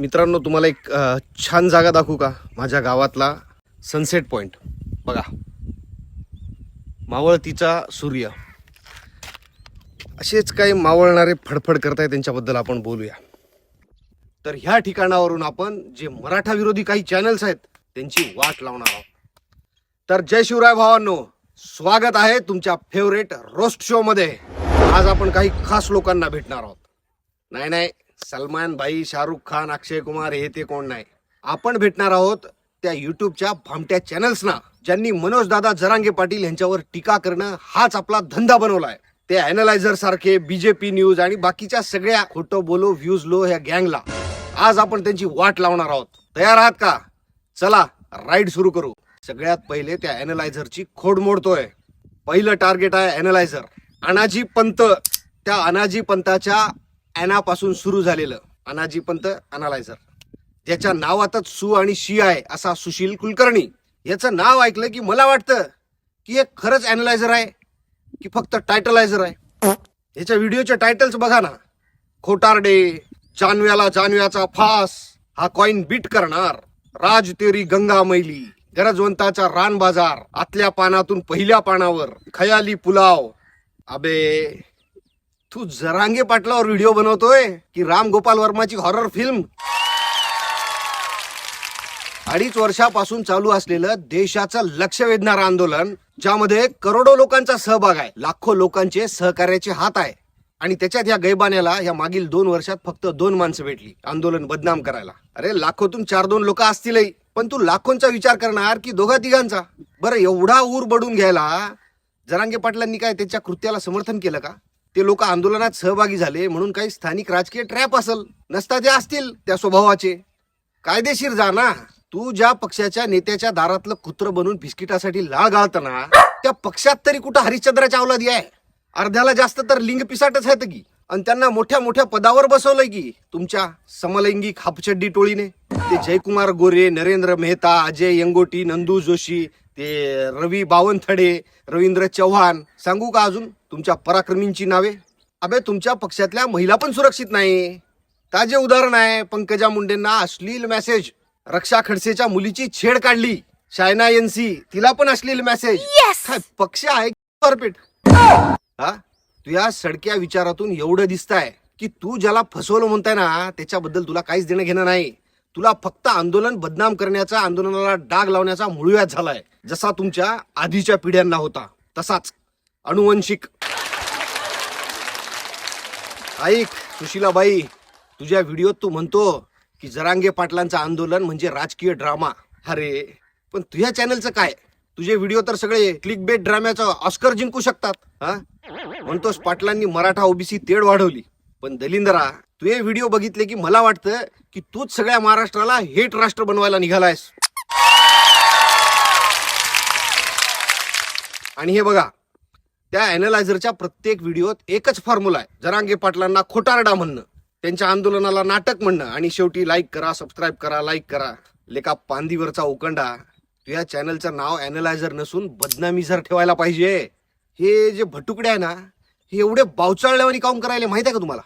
मित्रांनो तुम्हाला एक छान जागा दाखवू का? माझ्या गावातला सनसेट पॉइंट बघा. मावळतीचा सूर्य. असेच काही मावळणारे फडफड करताय त्यांच्याबद्दल आपण बोलूया. तर ह्या ठिकाणावरून आपण जे मराठा विरोधी काही चॅनल्स आहेत त्यांची वाट लावणार आहोत. तर जय शिवराय भावांनो स्वागत आहे तुमच्या फेवरेट रोस्ट शो मध्ये. आज आपण काही खास लोकांना भेटणार आहोत. नाही नाही. सलमान भाई शाहरुख खान अक्षय कुमार हे ते कोण नाही. आपण भेटणार आहोत त्या युट्यूबच्या भामट्या चॅनल्सना ज्यांनी मनोज दादा जरांगे पाटील यांच्यावर टीका करणं हाच आपला धंदा बनवलाय. ते अॅनलायझर सारखे बीजेपी न्यूज आणि बाकीच्या सगळ्या खोटं बोलो व्ह्यूज लो ह्या गँगला आज आपण त्यांची वाट लावणार आहोत. तयार आहात का? चला राईड सुरू करू. सगळ्यात पहिले त्या अॅनलायझरची खोड मोडतोय. पहिलं टार्गेट आहे अॅनलायझर अनाजी पंत. त्या अनाजी पंताच्या अॅनापासून सुरू झालेलं अनाजी पंत अनालायझर ज्याच्या नावातच सु आणि शी आहे असा सुशील कुलकर्णी. याचं नाव ऐकलं की मला वाटतं की हे खरंच अॅनलायझर आहे की फक्त टायटलायझर आहे. याच्या व्हिडिओचे टायटल्स बघा ना. खोटारडे जानव्याला जानव्याचा फास हा कॉइन बीट करणार. राज तेरी गंगा मैली गरजवंताचा रान बाजार आतल्या पानातून पहिल्या पानावर खयाली पुलाव. अबे तू जरांगे पाटलावर व्हिडिओ बनवतोय की राम गोपाल वर्माची हॉरर फिल्म अडीच वर्षापासून चालू असलेलं देशाचं लक्ष वेधणारं आंदोलन ज्यामध्ये करोडो लोकांचा सहभाग आहे लाखो लोकांचे सहकार्याचे हात आहे. आणि त्याच्यात या गैबान्याला या मागील दोन वर्षात फक्त दोन माणसं भेटली आंदोलन बदनाम करायला. अरे लाखोतून चार दोन लोक असतीलही पण तू लाखोंचा विचार करणार की दोघा तिघांचा? बरं एवढा ऊर बडून घ्यायला जरांगे पाटलांनी काय त्याच्या कृत्याला समर्थन केलं का? ते लोक आंदोलनात सहभागी झाले म्हणून काही स्थानिक राजकीय ट्रॅप असल नसता ते असतील त्या स्वभावाचे. कायदेशीर जा ना. तू ज्या पक्षाच्या नेत्याच्या दारातलं कुत्र बनून बिस्किटासाठी लाळ गाळताना त्या पक्षात तरी कुठं हरिश्चंद्राच्या अवलादी आहे? अर्ध्याला जास्त तर लिंग पिसाटच आहेत की. आणि त्यांना मोठ्या मोठ्या पदावर बसवलंय की तुमच्या समलैंगिक हापचड्डी टोळीने. ते जयकुमार गोरे नरेंद्र मेहता अजय यंगोटी नंदू जोशी ते रवी बावनथडे रवींद्र चव्हाण. सांगू का अजून? तुमच्या पराक्रमींची नावे? अबे तुमच्या पक्षातल्या महिला पण सुरक्षित नाही. ताजे उदाहरण आहे पंकजा मुंडेंना अश्लील मेसेज रक्षा खडसेच्या मुलीची छेड काढली. शायना एनसी तिला पण अश्लील मेसेज काय पक्ष आहे परपेट हा? तू या सडक्या विचारातून एवढं दिसताय की तू ज्याला फसवलं म्हणताय ना त्याच्याबद्दल तुला काहीच देणं घेणं नाही. तुला फक्त आंदोलन बदनाम करण्याचा आंदोलनाला डाग लावण्याचा मुळव्यात झालाय. जसा तुमच्या आधीच्या पिढ्यांना होता तसाच अनुवंशिक. ऐक सुशीलाबाई तुझ्या व्हिडिओत तू म्हणतो की जरांगे पाटलांचं आंदोलन म्हणजे राजकीय ड्रामा. अरे पण तुझ्या चॅनलचं काय? तुझे व्हिडिओ तर सगळे क्लिक बेट ड्राम्याचं ऑस्कर जिंकू शकतात हा? म्हणतोस पाटलांनी मराठा ओबीसी तेढ वाढवली पण दलिंदरा तू हे व्हिडिओ बघितले की मला वाटतं की तूच सगळ्या महाराष्ट्राला हेट राष्ट्र बनवायला निघालायस आणि हे बघा त्या अॅनलायझरच्या प्रत्येक व्हिडिओत एकच फॉर्म्युला आहे. जरांगे पाटलांना खोटारडा म्हणणं त्यांच्या आंदोलनाला नाटक म्हणणं आणि शेवटी लाईक करा सबस्क्राईब करा लाईक करा. लेका पांदीवरचा उकंडा. तुझ्या चॅनलचं नाव अॅनलायझर नसून बदनामी जर ठेवायला पाहिजे. हे जे भटुकडे आहे ना हे एवढे बावचाळल्यावानी काम करायला माहीत आहे का तुम्हाला?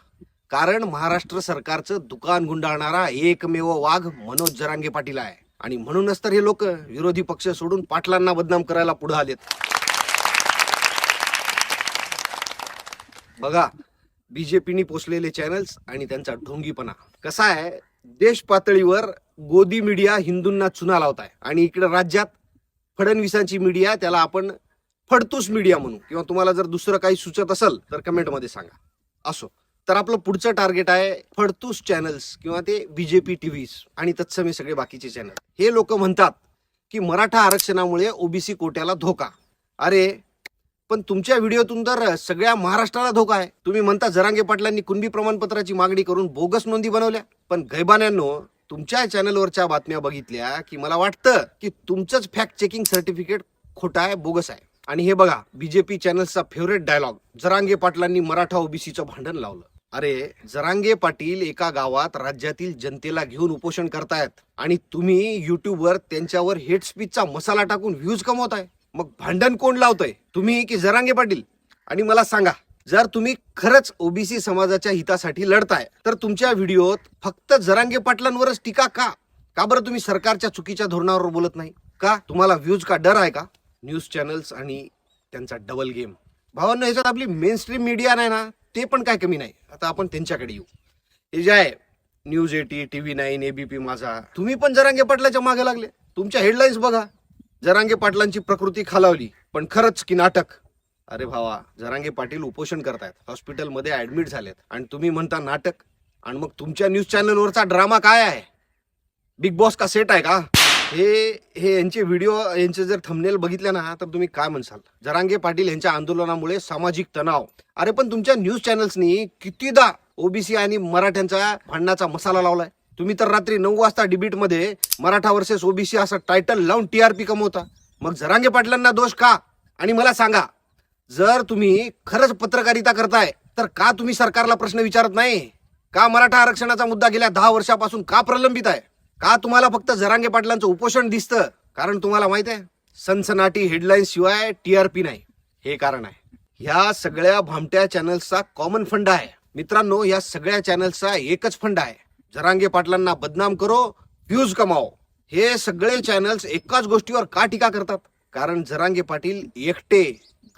कारण महाराष्ट्र सरकारचं दुकान गुंडाळणारा एकमेव वाघ मनोज जरांगे पाटील आहे. आणि म्हणूनच तर हे लोक विरोधी पक्ष सोडून पाटलांना बदनाम करायला पुढे आलेत. बघा बीजेपीनी पोचलेले चॅनल्स आणि त्यांचा ढोंगीपणा. कसा आहे? देश पातळीवर गोदी मीडिया हिंदूंना चुना लावताय. आणि इकडे राज्यात फडणवीसांची मीडिया त्याला आपण फडतूस मीडिया म्हणू. किंवा तुम्हाला जर दुसरं काही सुचत असेल तर कमेंटमध्ये सांगा. असो. तर आपलं पुढचं टार्गेट आहे फडतूस चॅनल्स किंवा ते बीजेपी टीव्हीज आणि तत्समी सगळे बाकीचे चॅनल हे लोक म्हणतात की मराठा आरक्षणामुळे ओबीसी कोट्याला धोका. अरे पण तुमच्या व्हिडिओतून तर सगळ्या महाराष्ट्राला धोका आहे. तुम्ही म्हणता जरांगे पाटलांनी कुणबी प्रमाणपत्राची मागणी करून बोगस नोंदी बनवल्या. पण गैबान्यांनो तुमच्या चॅनलवरच्या बातम्या बघितल्या की मला वाटतं की तुमचंच फॅक्ट चेकिंग सर्टिफिकेट खोटं आहे बोगस आहे. आणि हे बघा बीजेपी चॅनलचा फेवरेट डायलॉग जरांगे पाटलांनी मराठा ओबीसीचं भांडण लावलं. अरे जरांगे पाटील एका गावात राज्यातील जनतेला घेऊन उपोषण करतायत आणि तुम्ही युट्यूबवर त्यांच्यावर हेट स्पीचचा मसाला टाकून व्ह्यूज कमवताय. मग भांडण कोण लावतोय? तुम्ही की जरांगे पाटील? आणि मला सांगा जर तुम्ही खरंच ओबीसी समाजाच्या हितासाठी लढताय तर तुमच्या व्हिडिओत फक्त जरांगे पाटलांवरच टीका का? का बरं तुम्ही सरकारच्या चुकीच्या धोरणावर बोलत नाही? का तुम्हाला व्ह्यूज का डर आहे का? न्यूज चॅनल्स आणि त्यांचा डबल गेम भावांना ह्याच्यात आपली मेन स्ट्रीम मीडिया नाही ना? ते पण काय कमी नाही. आता आपण त्यांच्याकडे येऊ. हे जे आहे news eighteen TV nine ABP Majha तुम्ही पण जरांगे पाटलाच्या मागे लागले. तुमच्या हेडलाईन्स बघा. जरांगे पाटलांची प्रकृती खालावली पण खरंच की नाटक. अरे भावा जरांगे पाटील उपोषण करतायत. हॉस्पिटलमध्ये ऍडमिट झालेत. आणि तुम्ही म्हणता नाटक. आणि मग तुमच्या न्यूज चॅनलवरचा ड्रामा काय आहे? बिग बॉस का सेट आहे का? हे हे यांचे व्हिडिओ यांचे जर थंबनेल बघितले ना तर तुम्ही काय म्हणसाल? जरांगे पाटील यांच्या आंदोलनामुळे सामाजिक तणाव. अरे पण तुमच्या न्यूज चॅनल्सनी कितीदा ओबीसी आणि मराठ्यांचा भांडणाचा मसाला लावलाय. तुम्ही तर रात्री नऊ वाजता डिबीटमध्ये मराठा वर्सेस ओबीसी असं टायटल लावून टी आर पी कमवता. मग जरांगे पाटलांना दोष का? आणि मला सांगा जर तुम्ही खरंच पत्रकारिता करताय तर का तुम्ही सरकारला प्रश्न विचारत नाही? का मराठा आरक्षणाचा मुद्दा गेल्या दहा वर्षापासून का प्रलंबित आहे? का तुम्हाला फक्त जरांगे पाटलांचं उपोषण दिसतं? कारण तुम्हाला माहीत आहे सनसनाटी हेडलाईन शिवाय पी नाही. हे कारण आहे. ह्या सगळ्या भामट्या चॅनल्सचा कॉमन फंड आहे. मित्रांनो या सगळ्या चॅनल्सचा एकच फंड आहे. जरांगे पाटलांना बदनाम करो व्ह्यूज कमाओ. हे सगळे चॅनल्स एकाच गोष्टीवर का टीका करतात? कारण जरांगे पाटील एकटे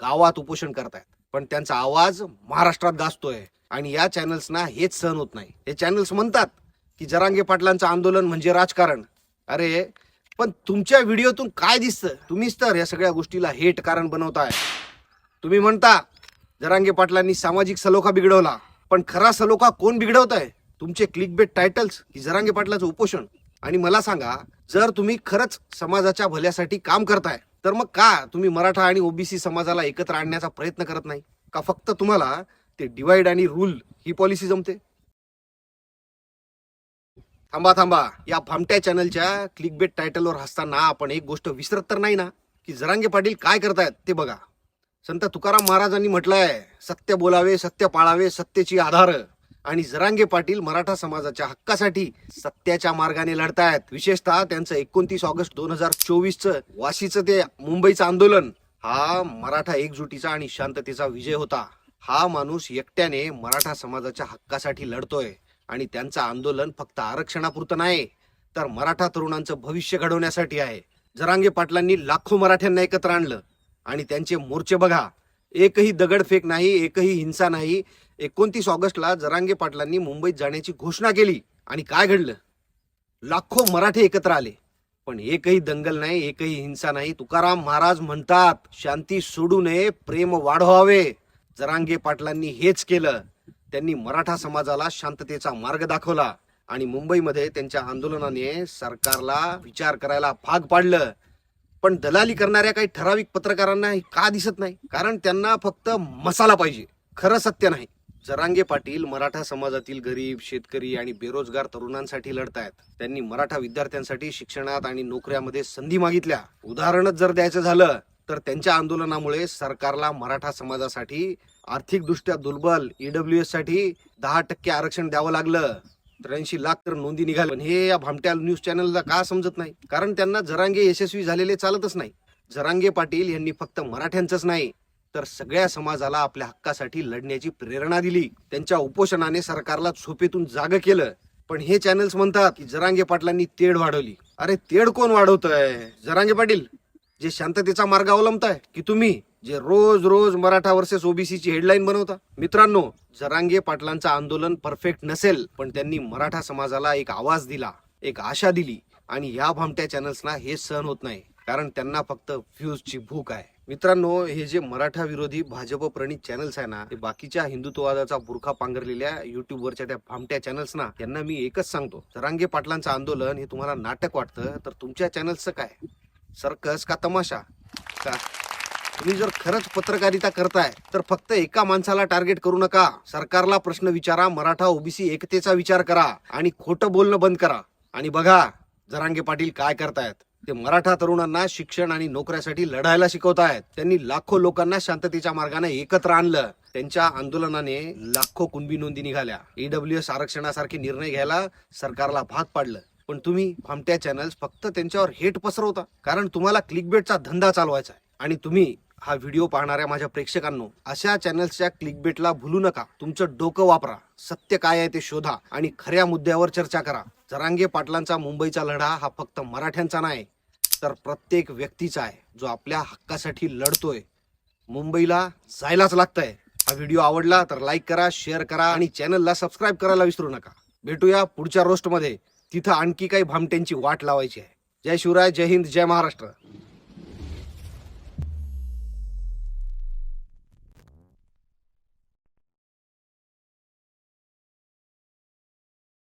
गावात उपोषण करतायत. पण त्यांचा आवाज महाराष्ट्रात गाजतोय. आणि या चॅनल्सना हेच सहन होत नाही. हे चॅनल्स म्हणतात की जरांगे पाटलांचं आंदोलन म्हणजे राजकारण. अरे पण तुमच्या व्हिडिओतून काय दिसतं? तुम्हीच तर या सगळ्या गोष्टीला हेट कारण बनवताय. तुम्ही म्हणता जरांगे पाटलांनी सामाजिक सलोखा बिघडवला पण खरा सलोखा कोण बिघडवत आहे तुमचे क्लिक बेट टायटल्स की जरांगे पाटलाचं उपोषण. आणि मला सांगा जर तुम्ही खरंच समाजाच्या भल्यासाठी काम करताय तर मग का तुम्ही मराठा आणि ओबीसी समाजाला एकत्र आणण्याचा प्रयत्न करत नाही? का फक्त तुम्हाला ते डिवाइड आणि रूल ही पॉलिसी जमते? थांबा थांबा. या भामट्या चॅनलच्या क्लिक बेट टायटलवर हसताना आपण एक गोष्ट विसरत तर नाही ना? की जरांगे पाटील काय करतायत ते बघा. संत तुकाराम महाराजांनी म्हटलंय सत्य बोलावे सत्य पाळावे सत्तेची आधार. आणि जरांगे पाटील मराठा समाजाच्या हक्कासाठी सत्याच्या मार्गाने लढतायत. विशेषतः त्यांचं एकोणतीस ऑगस्ट दोन हजार चोवीसचं वाशीचं ते मुंबईचं आंदोलन. हा मराठा एकजुटीचा आणि शांततेचा विजय होता. हा माणूस एकट्याने मराठा समाजाच्या हक्कासाठी लढतोय. आणि त्यांचं आंदोलन फक्त आरक्षणापुरतं नाही तर मराठा तरुणांचं भविष्य घडवण्यासाठी आहे. जरांगे पाटलांनी लाखो मराठ्यांना एकत्र आणलं. आणि त्यांचे मोर्चे बघा एकही दगडफेक नाही एकही हिंसा नाही. एकोणतीस ऑगस्टला जरांगे पाटलांनी मुंबईत जाण्याची घोषणा केली आणि काय घडलं? लाखो मराठे एकत्र आले. पण एकही दंगल नाही एकही हिंसा नाही. तुकाराम महाराज म्हणतात शांती सोडू नये प्रेम वाढवावे. जरांगे पाटलांनी हेच केलं. त्यांनी मराठा समाजाला शांततेचा मार्ग दाखवला आणि मुंबईमध्ये त्यांच्या आंदोलनाने सरकारला विचार करायला भाग पाडलं. पण दलाली करणाऱ्या काही ठराविक पत्रकारांना हे का दिसत नाही? कारण त्यांना फक्त मसाला पाहिजे. खरं सत्य नाही. जरांगे पाटील मराठा समाजातील गरीब शेतकरी आणि बेरोजगार तरुणांसाठी लढतायत. त्यांनी मराठा विद्यार्थ्यांसाठी शिक्षणात आणि नोकऱ्यामध्ये संधी मागितल्या. उदाहरणच जर द्यायचं झालं तर त्यांच्या आंदोलनामुळे सरकारला मराठा समाजासाठी आर्थिकदृष्ट्या दुर्बल ईडब्ल्यू एससाठी दहा टक्के आरक्षण द्यावं लागलं. त्र्याऐंशी लाख तर नोंदी निघाल्या. पण हे या भामट्या न्यूज चॅनलला का समजत नाही? कारण त्यांना जरांगे यशस्वी झालेले चालतच नाही. जरांगे पाटील यांनी फक्त मराठ्यांचंच नाही तर सगळ्या समाजाला आपल्या हक्कासाठी लढण्याची प्रेरणा दिली. त्यांच्या उपोषणाने सरकारला झोपेतून जाग केलं. पण हे चॅनल्स म्हणतात की जरांगे पाटलांनी तेढ वाढवली. अरे तेढ कोण वाढवतंय? जरांगे पाटील जे शांततेचा मार्ग अवलंबताय की तुम्ही जे रोज रोज मराठा वर्सेस ओबीसीची हेडलाईन बनवता. मित्रांनो जरांगे पाटलांचं आंदोलन परफेक्ट नसेल पण त्यांनी मराठा समाजाला एक आवाज दिला एक आशा दिली आणि या भामट्या चॅनल्सना हे सहन होत नाही कारण त्यांना फक्त व्ह्यूजची भूक आहे. मित्रांनो हे जे मराठा विरोधी भाजप प्रणित चॅनल्स आहे ना ते बाकीच्या हिंदुत्ववादाचा बुरखा पांघरलेल्या युट्यूबवरच्या त्या भामट्या चॅनल्स ना त्यांना मी एकच सांगतो. जरांगे पाटलांचं आंदोलन हे तुम्हाला नाटक वाटतं तर तुमच्या चॅनल्सचं काय? सर्कस का तमाशा? का? तुम्ही जर खरंच पत्रकारिता करताय तर फक्त एका माणसाला टार्गेट करू नका. सरकारला प्रश्न विचारा मराठा ओबीसी एकतेचा विचार करा आणि खोटं बोलणं बंद करा. आणि बघा जरांगे पाटील काय करतायत. ते मराठा तरुणांना शिक्षण आणि नोकऱ्यासाठी लढायला शिकवतायत. त्यांनी लाखो लोकांना शांततेच्या मार्गाने एकत्र आणलं. त्यांच्या आंदोलनाने लाखो कुणबी नोंदी निघाल्या. ईडब्ल्यू एस आरक्षणासारखे निर्णय घ्यायला सरकारला भाग पाडलं. पण तुम्ही फामट्या चॅनल्स फक्त त्यांच्यावर हेट पसरवता. कारण तुम्हाला क्लिकबेटचा धंदा चालवायचा आहे. आणि तुम्ही हा व्हिडिओ पाहणाऱ्या माझ्या प्रेक्षकांनो अशा चॅनल्सच्या क्लिकबेटला भूलू नका. तुमचं डोकं वापरा. सत्य काय आहे ते शोधा आणि खऱ्या मुद्द्यावर चर्चा करा. जरांगे पाटलांचा मुंबईचा लढा हा फक्त मराठ्यांचा नाही तर प्रत्येक व्यक्तीचा आहे जो आपल्या हक्कासाठी लढतोय. मुंबईला जायलाच लागतंय. हा व्हिडिओ आवडला तर लाईक करा शेअर करा आणि चॅनलला सबस्क्राईब करायला विसरू नका. भेटूया पुढच्या रोस्टमध्ये तिथं आणखी काही भामट्यांची वाट लावायची आहे. जय शिवराय जय हिंद जय महाराष्ट्र.